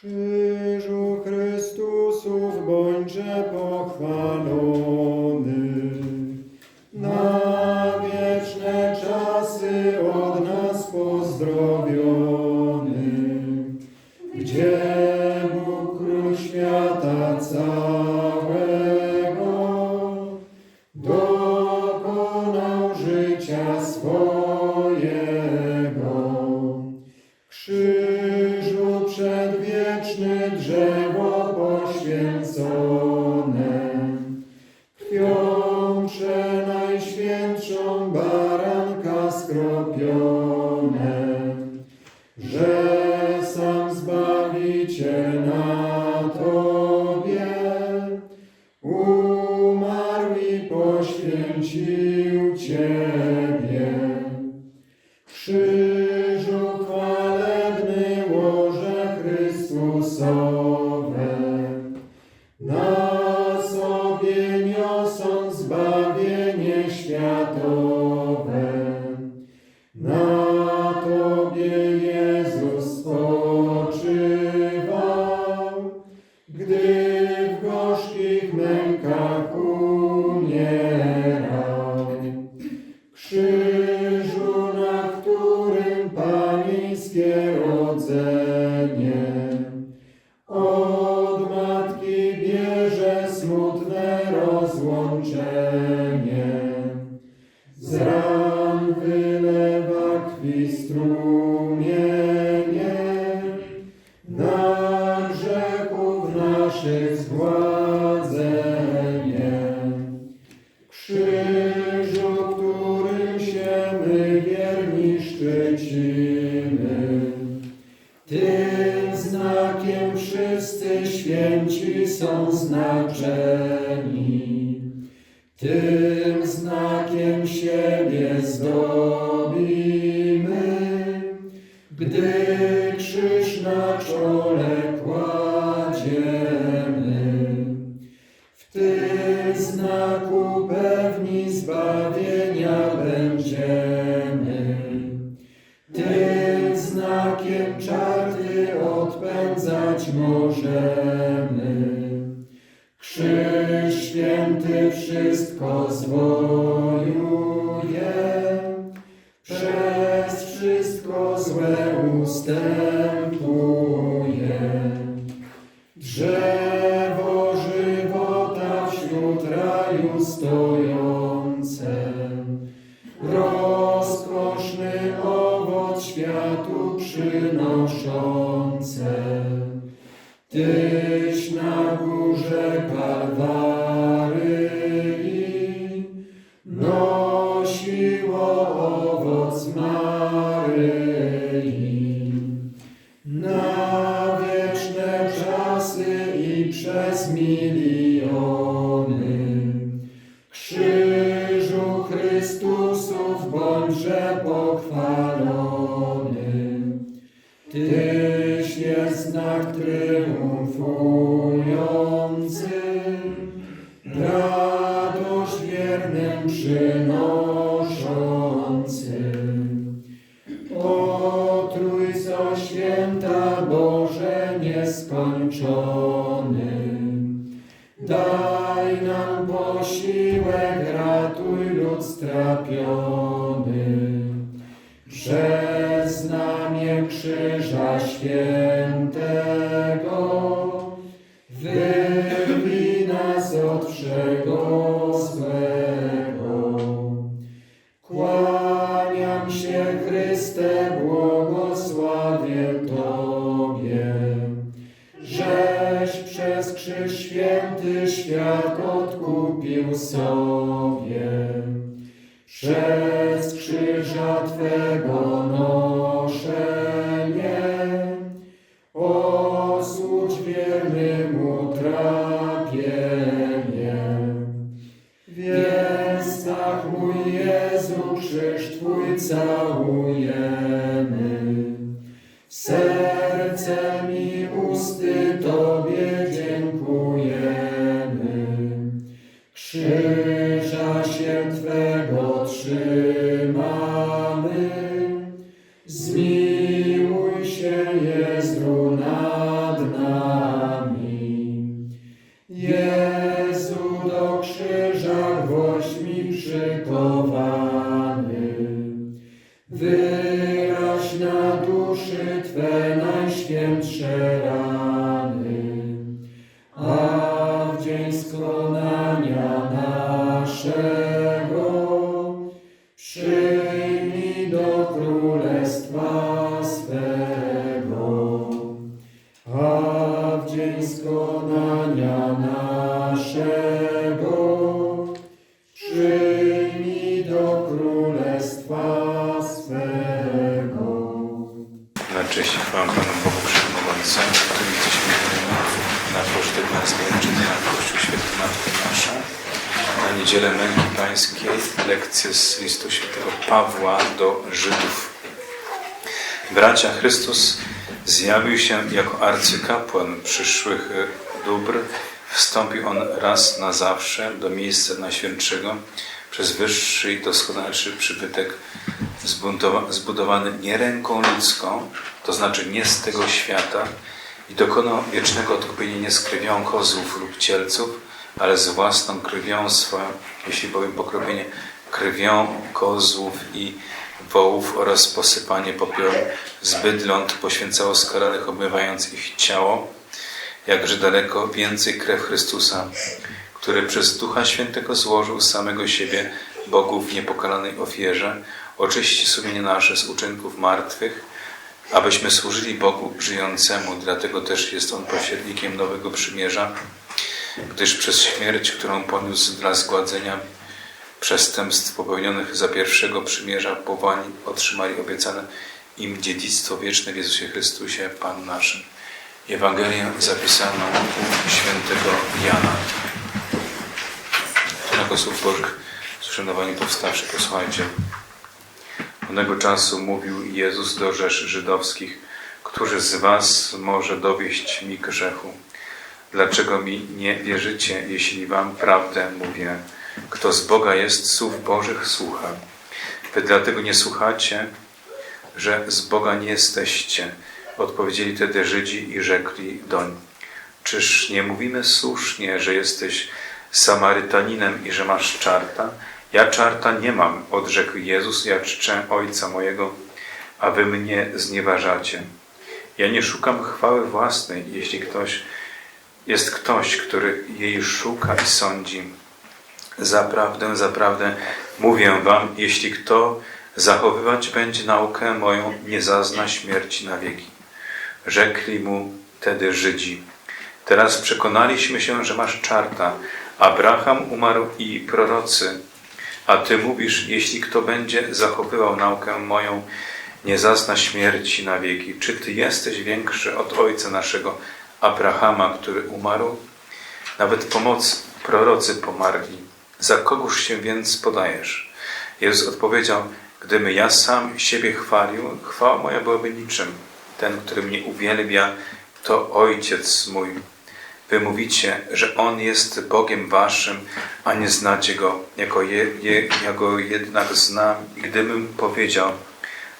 krzyżu Chrystusów bądźże pochwalony. Na sumienie, na grzechów naszych zgładzenie. Krzyżu, którym się my wierni szczycimy, tym znakiem wszyscy święci są znaczeni. Tym znakiem siebie zdolni. pozwoluje przez wszystko złe ustępuje. Drzewo żywota wśród raju stojące, rozkoszny owoc światu przynoszą. triumfujący, radość wiernym przynoszący. Święta Boże nieskończony, daj nam posiłek, ratuj lud strapiony. Przez znamie krzyża świętego, sobie przez krzyża Twego noc. Do królestwa swego. Naszego do królestwa swego. Na cześć i chwałę Panu Bogu Wszechmogącemu, który jesteśmy na pocztę Pańskiej, czy na Kościół Święty Matki Nasza. Na niedzielę Męki Pańskiej lekcje z listu świętego Pawła do Żydów. Bracia, Chrystus zjawił się jako arcykapłan przyszłych dóbr. Wstąpił on raz na zawsze do miejsca najświętszego przez wyższy i doskonalszy przybytek zbudowany nie ręką ludzką, to znaczy nie z tego świata i dokonał wiecznego odkupienia nie z krwią kozłów lub cielców, ale z własną krwią swoją, jeśli bowiem pokropienie krwią kozłów i wołów oraz posypanie popiołu z bydląt poświęcało skaranych, obmywając ich ciało, jakże daleko więcej krew Chrystusa, który przez Ducha Świętego złożył samego siebie Bogu w niepokalanej ofierze, oczyści sumienie nasze z uczynków martwych, abyśmy służyli Bogu żyjącemu, dlatego też jest On pośrednikiem nowego przymierza, gdyż przez śmierć, którą poniósł dla zgładzenia przestępstw popełnionych za pierwszego przymierza, powołani otrzymali obiecane im dziedzictwo wieczne w Jezusie Chrystusie, Pan naszym. Ewangelię zapisaną u świętego Jana. Jako słów Bożych uszanowani powstawszy, posłuchajcie. Onego czasu mówił Jezus do rzesz żydowskich, którzy z was może dowieść mi grzechu. Dlaczego mi nie wierzycie, jeśli wam prawdę mówię? Kto z Boga jest, słów Bożych słucha. Wy dlatego nie słuchacie, że z Boga nie jesteście. Odpowiedzieli wtedy Żydzi i rzekli doń. Czyż nie mówimy słusznie, że jesteś Samarytaninem i że masz czarta? Ja czarta nie mam, odrzekł Jezus, ja czczę Ojca mojego, a wy mnie znieważacie. Ja nie szukam chwały własnej, jeśli ktoś jest ktoś, który jej szuka i sądzi. Zaprawdę, zaprawdę mówię wam, jeśli kto zachowywać będzie naukę moją, nie zazna śmierci na wieki. Rzekli mu tedy Żydzi. Teraz przekonaliśmy się, że masz czarta. Abraham umarł i prorocy. A ty mówisz, jeśli kto będzie zachowywał naukę moją, nie zazna śmierci na wieki. Czy ty jesteś większy od ojca naszego Abrahama, który umarł? Nawet pomoc prorocy pomarli. Za kogóż się więc podajesz? Jezus odpowiedział, gdybym ja sam siebie chwalił, chwała moja byłaby niczym. Ten, który mnie uwielbia, to Ojciec mój. Wy mówicie, że On jest Bogiem waszym, a nie znacie Go. Jako je, je, ja Go jednak znam i gdybym powiedział,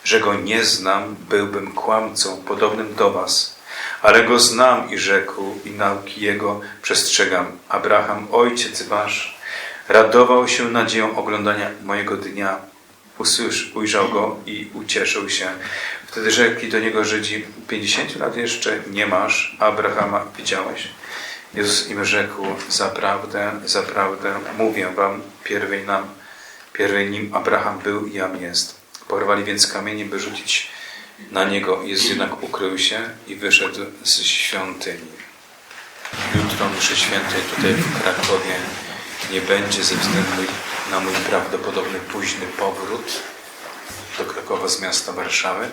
że Go nie znam, byłbym kłamcą podobnym do was. Ale Go znam i rzekł i nauki Jego przestrzegam. Abraham, Ojciec wasz, radował się nadzieją oglądania mojego dnia. Usłysz, ujrzał Go i ucieszył się. Wtedy rzekli do Niego Żydzi, pięćdziesięciu lat jeszcze nie masz, Abrahama widziałeś. Jezus im rzekł, zaprawdę, zaprawdę, mówię wam, pierwej nam, pierwej nim Abraham był i jam jest. Porwali więc kamienie, by rzucić na niego. Jezus jednak ukrył się i wyszedł z świątyni. Jutro mszy świętej tutaj w Krakowie nie będzie ze względu na mój prawdopodobny późny powrót do Krakowa z miasta Warszawy.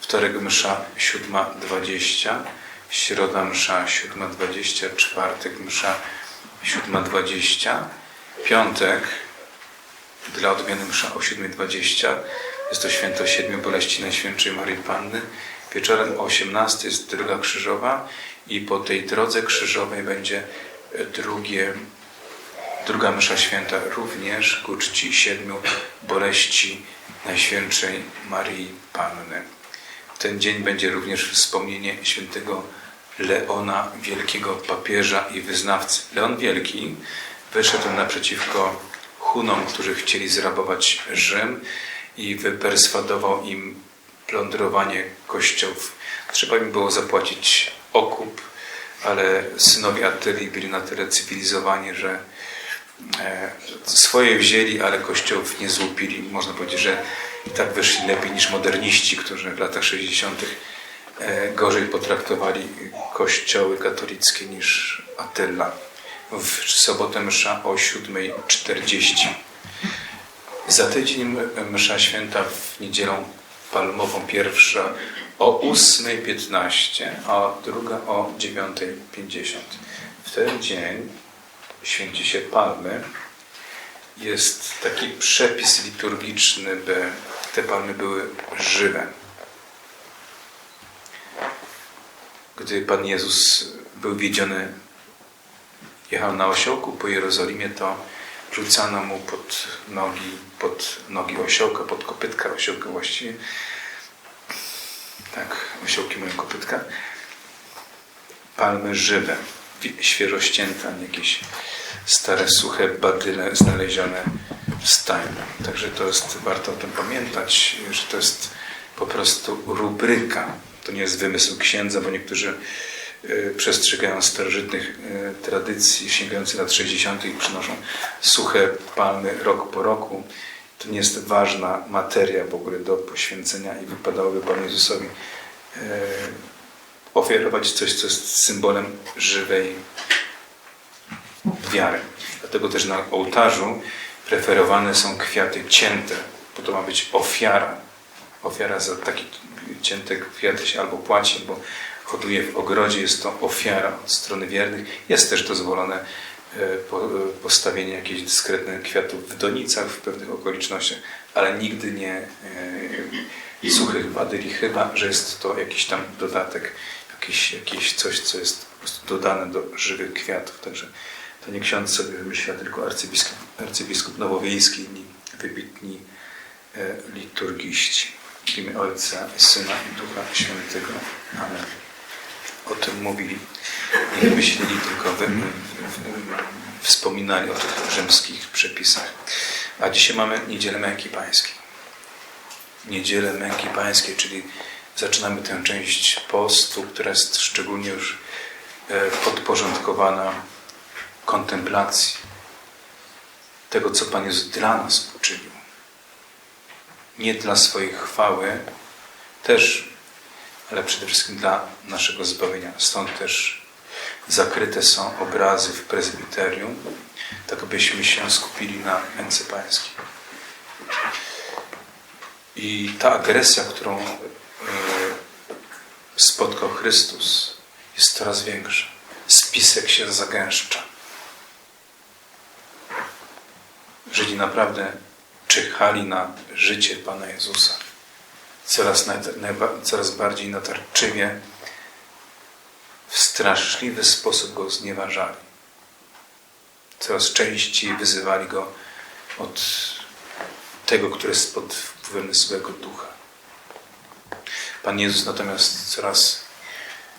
Wtorek msza 7.20, środa msza 7.20, czwartek msza 7.20, piątek dla odmiany msza o 7.20. Jest to święto Siedmiu Boleści Najświętszej Maryi Panny. Wieczorem o 18 jest droga krzyżowa i po tej drodze krzyżowej będzie drugie, druga msza święta również ku czci Siedmiu Boleści Najświętszej Maryi Panny. Ten dzień będzie również wspomnienie świętego Leona, wielkiego papieża i wyznawcy. Leon Wielki wyszedł naprzeciwko Hunom, którzy chcieli zrabować Rzym i wyperswadował im plądrowanie kościołów. Trzeba im było zapłacić okup, ale synowie Attylii byli na tyle cywilizowani, że e, swoje wzięli, ale kościołów nie złupili. Można powiedzieć, że i tak wyszli lepiej niż moderniści, którzy w latach 60. e, gorzej potraktowali kościoły katolickie niż Attila. W sobotę msza o 7.40. Za tydzień msza święta w niedzielę palmową pierwsza o 8.15, a druga o 9.50. W ten dzień święci się palmy. Jest taki przepis liturgiczny, by te palmy były żywe. Gdy Pan Jezus był wiedziony, jechał na osiołku po Jerozolimie, to rzucano mu pod nogi, pod nogi osiołka, pod kopytka osiołka właściwie. Tak, osiołki mają kopytka. Palmy żywe, wi- świeżo ścięte, jakieś stare, suche badyle znalezione w stajni. Także to jest, warto o tym pamiętać, że to jest po prostu rubryka. To nie jest wymysł księdza, bo niektórzy przestrzegają starożytnych y, tradycji sięgających lat 60. i przynoszą suche palmy rok po roku. To nie jest ważna materia w ogóle do poświęcenia i wypadałoby Panu Jezusowi y, ofiarować coś, co jest symbolem żywej wiary. Dlatego też na ołtarzu preferowane są kwiaty cięte, bo to ma być ofiara. Ofiara za takie cięte kwiaty się albo płaci, albo hoduje w ogrodzie. Jest to ofiara od strony wiernych. Jest też dozwolone e, e, postawienie jakichś dyskretnych kwiatów w donicach w pewnych okolicznościach, ale nigdy nie e, suchych badyli, chyba że jest to jakiś tam dodatek, jakieś coś, co jest po prostu dodane do żywych kwiatów. Także to nie ksiądz sobie wymyśla, tylko arcybiskup, arcybiskup nowowiejski i wybitni e, liturgiści. W imię Ojca, Syna i Ducha Świętego. Amen. O tym mówili. Nie myśleli, tylko w, w, wspominali o tych rzymskich przepisach. A dzisiaj mamy Niedzielę Męki Pańskiej. Niedzielę Męki Pańskiej, czyli zaczynamy tę część postu, która jest szczególnie już e, podporządkowana kontemplacji tego, co Pan Jezus dla nas uczynił. Nie dla swojej chwały, też, ale przede wszystkim dla naszego zbawienia. Stąd też zakryte są obrazy w prezbiterium, tak abyśmy się skupili na męce pańskiej. I ta agresja, którą e, spotkał Chrystus, jest coraz większa. Spisek się zagęszcza. Żydzi naprawdę czyhali na życie Pana Jezusa. Coraz, najba- coraz bardziej natarczywie, w straszliwy sposób Go znieważali. Coraz częściej wyzywali Go od tego, który jest pod wpływem złego ducha. Pan Jezus natomiast coraz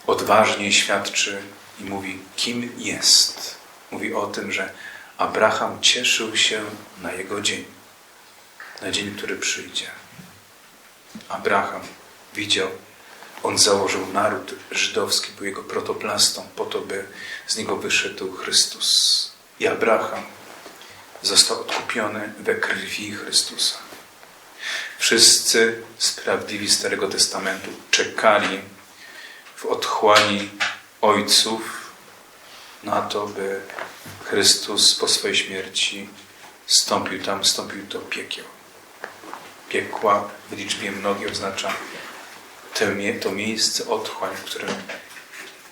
odważniej świadczy i mówi, kim jest. Mówi o tym, że Abraham cieszył się na jego dzień, na dzień, który przyjdzie. Abraham widział, on założył naród żydowski, był jego protoplastą, po to, by z niego wyszedł Chrystus. I Abraham został odkupiony we krwi Chrystusa. Wszyscy sprawiedliwi Starego Testamentu czekali w otchłani ojców na to, by Chrystus po swojej śmierci stąpił tam, stąpił do piekieł. Piekła w liczbie mnogiej oznacza to miejsce otchłań, w którym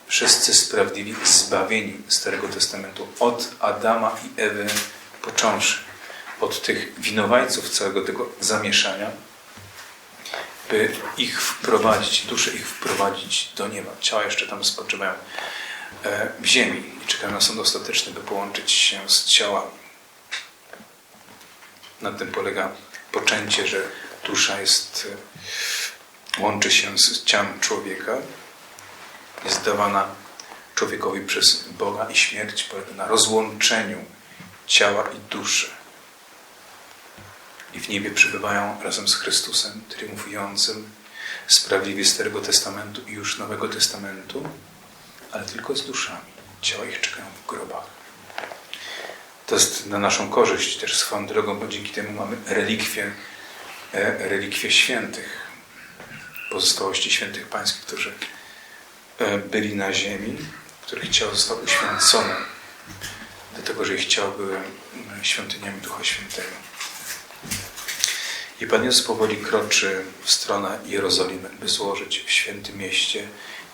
wszyscy sprawiedliwi zbawieni Starego Testamentu od Adama i Ewy począwszy, od tych winowajców całego tego zamieszania, by ich wprowadzić, dusze ich wprowadzić do nieba. Ciała jeszcze tam spoczywają e, w ziemi i czekają na sąd ostateczny, by połączyć się z ciałami. Na tym polega poczęcie, że dusza jest, e, łączy się z ciałem człowieka, jest dawana człowiekowi przez Boga i śmierć polega na rozłączeniu ciała i duszy. i w niebie przebywają razem z Chrystusem triumfującym, sprawiedliwie Starego Testamentu i już Nowego Testamentu, ale tylko z duszami. Ciała ich czekają w grobach. To jest na naszą korzyść też swoją drogą, bo dzięki temu mamy relikwie, e, relikwie świętych, pozostałości świętych pańskich, którzy e, byli na ziemi, których ciało zostało uświęcone, dlatego że ich ciało były e, świątyniami Ducha Świętego. I Pan Jezus powoli kroczy w stronę Jerozolimy, by złożyć w świętym mieście,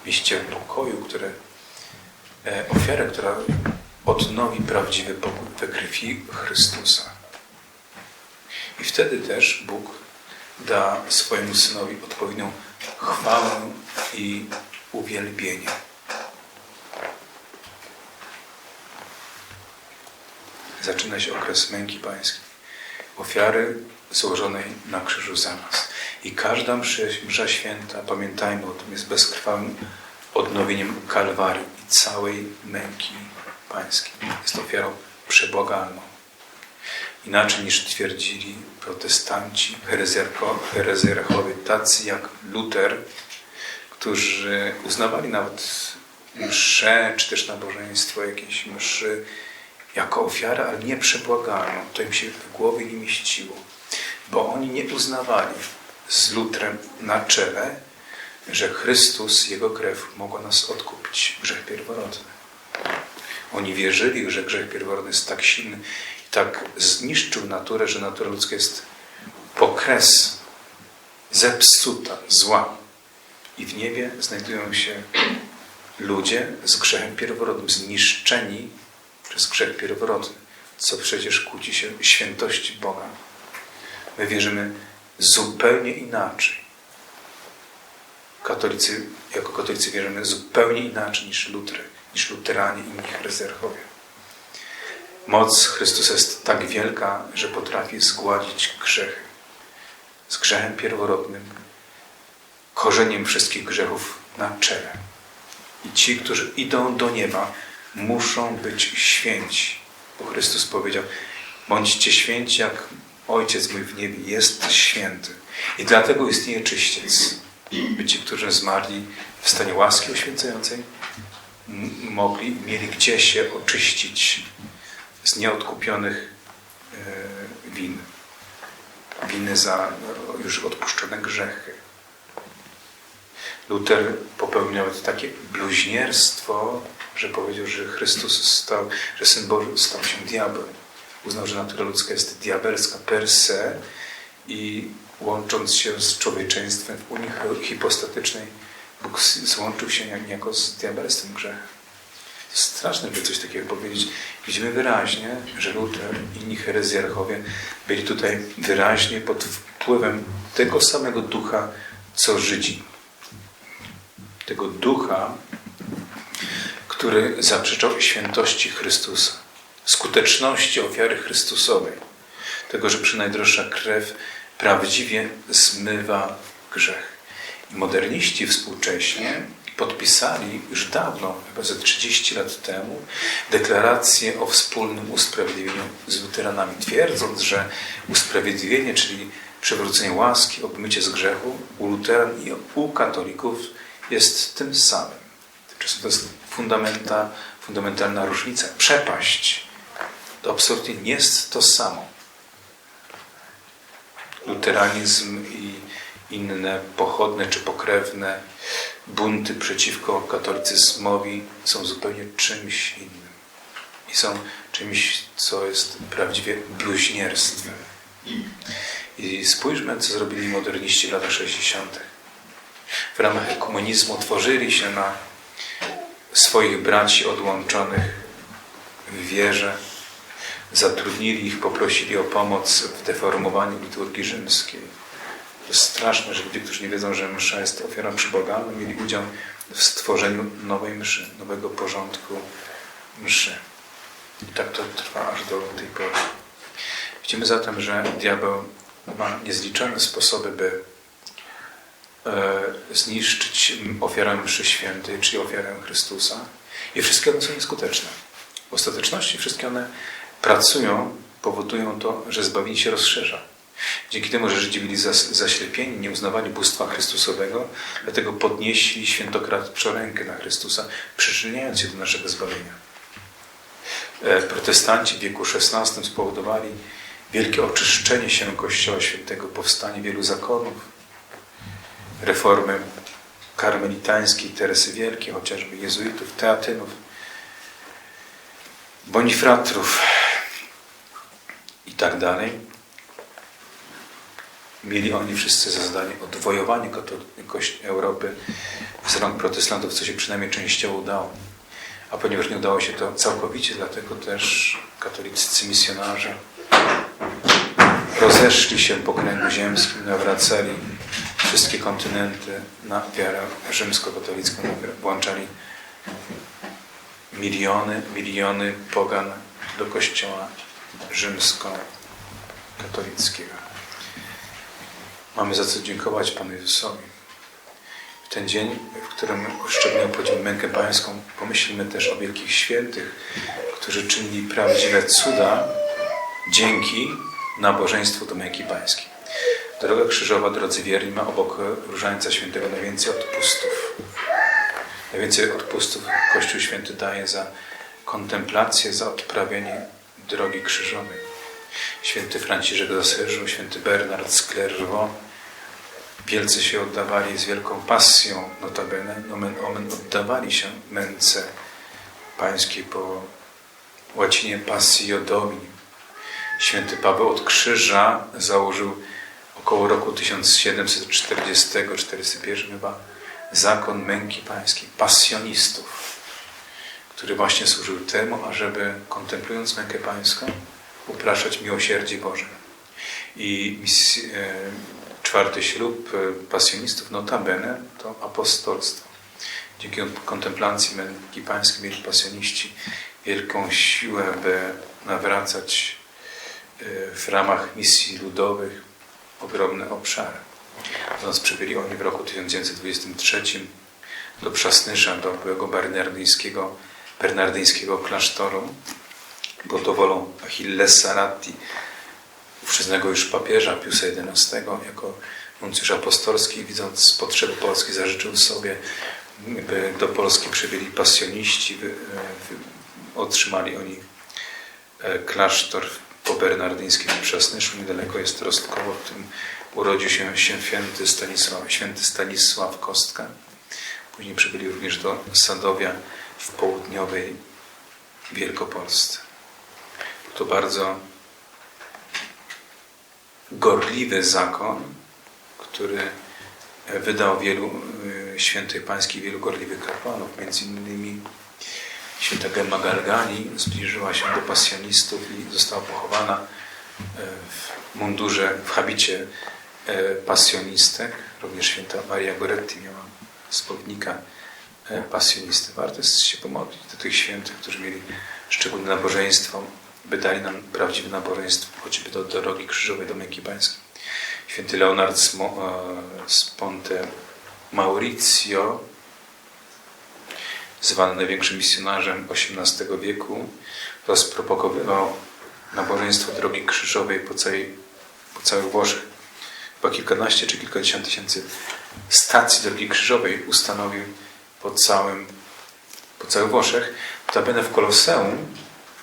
mieście pokoju, które ofiarę, która odnowi prawdziwy pokój we krwi Chrystusa. I wtedy też Bóg da swojemu Synowi odpowiednią chwałę i uwielbienie. Zaczyna się okres męki pańskiej, ofiary złożonej na krzyżu za nas. I każda msza, święta, pamiętajmy o tym, jest bezkrwawym odnowieniem Kalwarii i całej męki pańskiej. Jest ofiarą przebłagalną. Inaczej niż twierdzili protestanci, herezjarchowie, tacy jak Luter, którzy uznawali nawet mszę, czy też nabożeństwo jakiejś mszy jako ofiarę, ale nie przebłagalną. To im się w głowie nie mieściło, bo oni nie uznawali z Lutrem na czele, że Chrystus, Jego krew mogła nas odkupić, grzech pierworodny. Oni wierzyli, że grzech pierworodny jest tak silny i tak zniszczył naturę, że natura ludzka jest pokres, zepsuta, zła. I w niebie znajdują się ludzie z grzechem pierworodnym, zniszczeni przez grzech pierworodny, co przecież kłóci się świętości Boga. My wierzymy zupełnie inaczej. Katolicy, jako katolicy wierzymy zupełnie inaczej niż Lutry, niż luteranie i inni herezjarchowie. Moc Chrystusa jest tak wielka, że potrafi zgładzić grzechy. Z grzechem pierworodnym, korzeniem wszystkich grzechów na czele. I ci, którzy idą do nieba, muszą być święci. Bo Chrystus powiedział, bądźcie święci, jak Ojciec mój w niebie jest święty. I dlatego istnieje czyściec. By ci, którzy zmarli w stanie łaski oświęcającej, mogli, mieli gdzie się oczyścić z nieodkupionych e, win. Winy za już odpuszczone grzechy. Luter popełniał takie bluźnierstwo, że powiedział, że Chrystus stał, że Syn Boży stał się diabłem. Uznał, że natura ludzka jest diabelska per se i łącząc się z człowieczeństwem w Unii hipostatycznej, Bóg złączył się jak- niejako z diabelstwem. To straszne, by coś takiego powiedzieć. Widzimy wyraźnie, że Luter i inni herezjarchowie byli tutaj wyraźnie pod wpływem tego samego ducha, co Żydzi. Tego ducha, który zaprzeczał świętości Chrystusa, skuteczności ofiary Chrystusowej, tego, że przynajdroższa krew prawdziwie zmywa grzech. Moderniści współcześnie podpisali już dawno, chyba ze 30 lat temu, deklarację o wspólnym usprawiedliwieniu z luteranami, twierdząc, że usprawiedliwienie, czyli przywrócenie łaski, obmycie z grzechu u luteran i u katolików jest tym samym. Tymczasem to jest fundamenta, fundamentalna różnica, przepaść. To absolutnie nie jest to samo. Luteranizm inne pochodne czy pokrewne bunty przeciwko katolicyzmowi są zupełnie czymś innym. I są czymś, co jest prawdziwie bluźnierstwem. I spójrzmy, co zrobili moderniści w latach 60. W ramach ekumenizmu tworzyli się na swoich braci odłączonych w wierze, zatrudnili ich, poprosili o pomoc w deformowaniu liturgii rzymskiej. Straszne, że ludzie, którzy nie wiedzą, że msza jest ofiarą przybogalną, mieli udział w stworzeniu nowej mszy, nowego porządku mszy. I tak to trwa aż do tej pory. Widzimy zatem, że diabeł ma niezliczone sposoby, by e, zniszczyć ofiarę mszy świętej, czyli ofiarę Chrystusa. I wszystkie one są nieskuteczne. W ostateczności wszystkie one pracują, powodują to, że zbawienie się rozszerza. Dzięki temu, że Żydzi byli zaślepieni, nie uznawali bóstwa Chrystusowego, dlatego podnieśli świętokradczą rękę na Chrystusa, przyczyniając się do naszego zbawienia. E, Protestanci w wieku XVI spowodowali wielkie oczyszczenie się Kościoła Świętego, powstanie wielu zakonów, reformy karmelitańskiej, Teresy Wielkiej, chociażby jezuitów, teatynów, bonifratrów i tak dalej. Mieli oni wszyscy za zadanie odwojowanie kato- Kości- Europy z rąk protestantów, co się przynajmniej częściowo udało. A ponieważ nie udało się to całkowicie, dlatego też katolicy misjonarze rozeszli się po kręgu ziemskim, nawracali wszystkie kontynenty na wiarę rzymskokatolicką, włączali miliony, miliony pogan do kościoła rzymskokatolickiego. Mamy za co dziękować Panu Jezusowi. W ten dzień, w którym szczególnie obchodzimy mękę pańską, pomyślimy też o wielkich świętych, którzy czynili prawdziwe cuda dzięki nabożeństwu do męki pańskiej. Droga krzyżowa, drodzy wierni, ma obok Różańca Świętego najwięcej odpustów. Najwięcej odpustów Kościół Święty daje za kontemplację, za odprawienie drogi krzyżowej. Święty Franciszek z Asyżu, święty Bernard z Clairvaux wielcy się oddawali z wielką pasją, notabene, nomen omen, oddawali się męce pańskiej po łacinie Passio Domini. Święty Paweł od krzyża założył około roku 1740-41 chyba zakon męki pańskiej, pasjonistów, który właśnie służył temu, ażeby kontemplując mękę pańską upraszać miłosierdzie Boże. I e, czwarty ślub e, pasjonistów, notabene, to apostolstwo. Dzięki kontemplacji męki pańskiej mieli pasjoniści wielką siłę, by nawracać e, w ramach misji ludowych ogromne obszary. Do nas przybyli oni w roku 1923 do Przasnysza, do byłego bernardyńskiego, bernardyńskiego klasztoru. Było to wolą Achillesa Ratti, ówczesnego już papieża Piusa XI, jako nuncjusz apostolski, widząc potrzeby Polski, zażyczył sobie, by do Polski przybyli pasjoniści, by, by otrzymali oni e, klasztor po bernardyńskim w Przasnyszu, niedaleko jest Rostkowo, w tym urodził się święty Stanisław, święty Stanisław Kostka. Później przybyli również do Sadowia w południowej Wielkopolsce. To bardzo gorliwy zakon, który wydał wielu y, świętych pańskich, wielu gorliwych kapłanów, między innymi święta Gemma Galgani zbliżyła się do pasjonistów i została pochowana w mundurze, w habicie pasjonistek. Również święta Maria Goretti miała spowodnika pasjonisty. Warto jest się pomodlić do tych świętych, którzy mieli szczególne nabożeństwo, by dali nam prawdziwe nabożeństwo, choćby do drogi krzyżowej, do męki pańskiej. Święty Leonard z, z Ponte Maurizio, zwany największym misjonarzem XVIII wieku, rozpropagowywał nabożeństwo drogi krzyżowej po, całej, po całych Włoszech. Chyba kilkanaście czy kilkadziesiąt tysięcy stacji drogi krzyżowej ustanowił po całym, po całych Włoszech. Notabene w Koloseum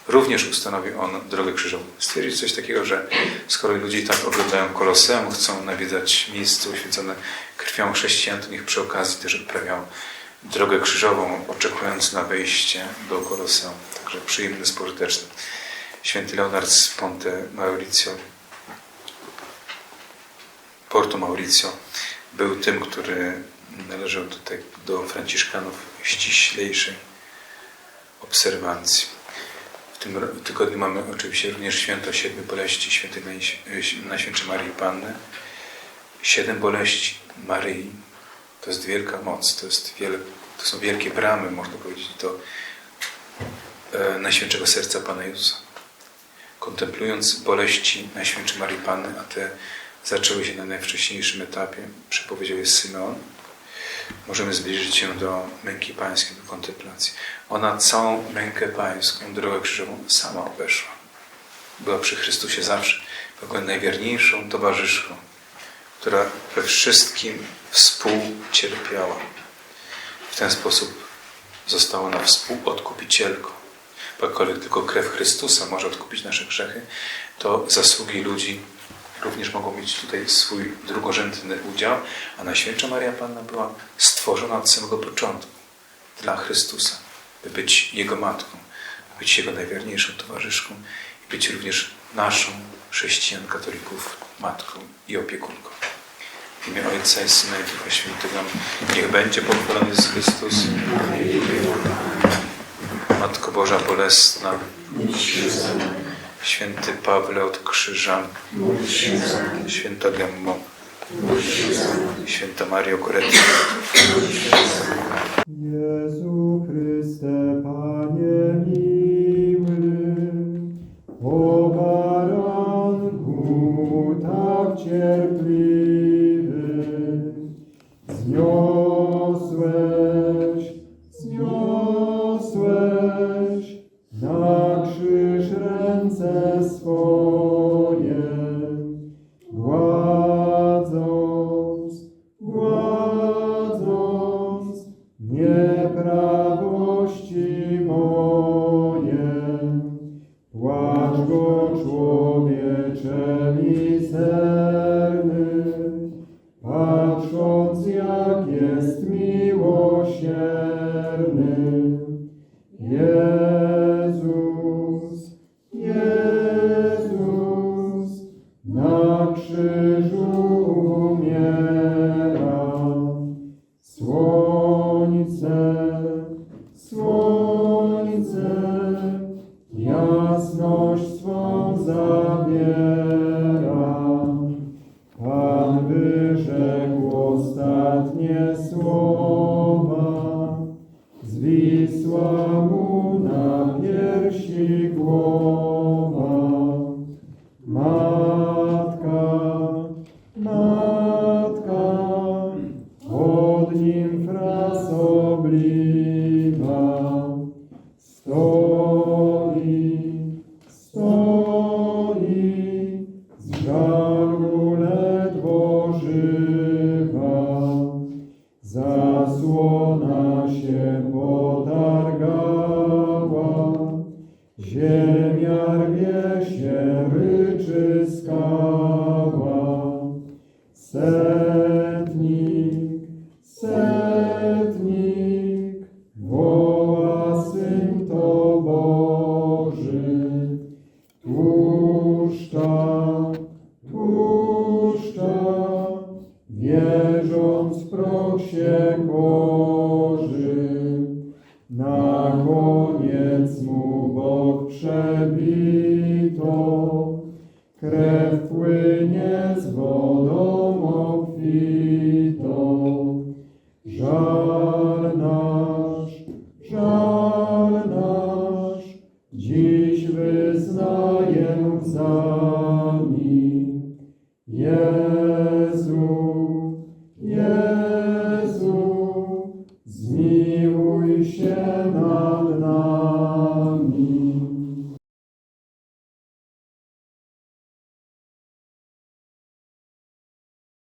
również ustanowił on drogę krzyżową. Stwierdził coś takiego, że skoro ludzie i tak oglądają Koloseum, chcą nawiedzać miejsce uświęcone krwią chrześcijan, to niech przy okazji też odprawiają drogę krzyżową, oczekując na wejście do Koloseum. Także przyjemny, spożyteczny. Święty Leonard z Ponte Mauricio, Porto Mauricio, był tym, który należał te, do franciszkanów ściślejszej obserwacji. Tym tygodniu mamy oczywiście również święto siedmiu boleści świętej Najświętszej Marii Panny. Siedem boleści Maryi to jest wielka moc, to, jest wiele, to są wielkie bramy, można powiedzieć, do e, Najświętszego Serca Pana Jezusa. Kontemplując boleści Najświętszej Marii Panny, a te zaczęły się na najwcześniejszym etapie, przepowiedział je Symeon, możemy zbliżyć się do męki pańskiej, do kontemplacji. Ona całą mękę pańską, drogę krzyżową sama obeszła. Była przy Chrystusie zawsze, Jego najwierniejszą towarzyszką, która we wszystkim współcierpiała. W ten sposób została ona współodkupicielką. Bo tylko krew Chrystusa może odkupić nasze grzechy, to zasługi ludzi również mogą mieć tutaj swój drugorzędny udział, a Najświętsza Maria Panna była stworzona od samego początku dla Chrystusa, by być Jego matką, by być Jego najwierniejszą towarzyszką i być również naszą chrześcijan katolików matką i opiekunką. W imię Ojca i Syna i Ducha Świętego niech będzie pochwalony Jezus Chrystus. Matko Boża Bolesna, Święty Pawle od Krzyża, Święta Gemmo, Święta Mario Goretti, Jezu Chryste, Panie miły, o baranku tak cierpliwy, zniosłeś, Tobie.